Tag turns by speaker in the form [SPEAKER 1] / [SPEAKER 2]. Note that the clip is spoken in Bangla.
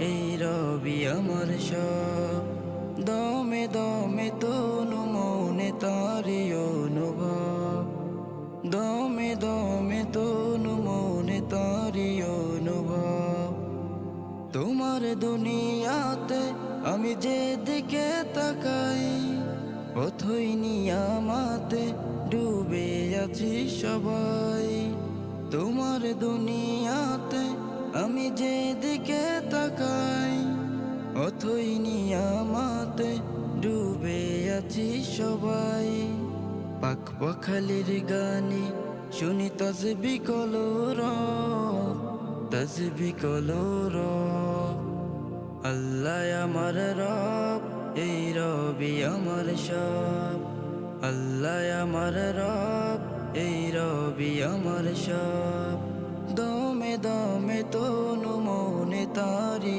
[SPEAKER 1] এই রবি আমার সব, দমে দমে তনু মনে তারি অনুভব। দমে দমে তনু মনে তারি অনুভব। তোমার দুনিয়াতে আমি যেদিকে তাকাই, পথই নিয়ামাতে ডুবে আছি সবাই। তোমার দুনিয়াতে আমি যেদিকে তাকাই অথই নিয়ামাতে ডুবে আছি সবাই। পাক পাখালির গানে শুনি তসবি কলোর তসবি কলোর আল্লাহ আমার রব, এই রবি আমার সব। আল্লাহ আমার রব, এই রবি আমার সব। দমে দমে তনু মনে তারি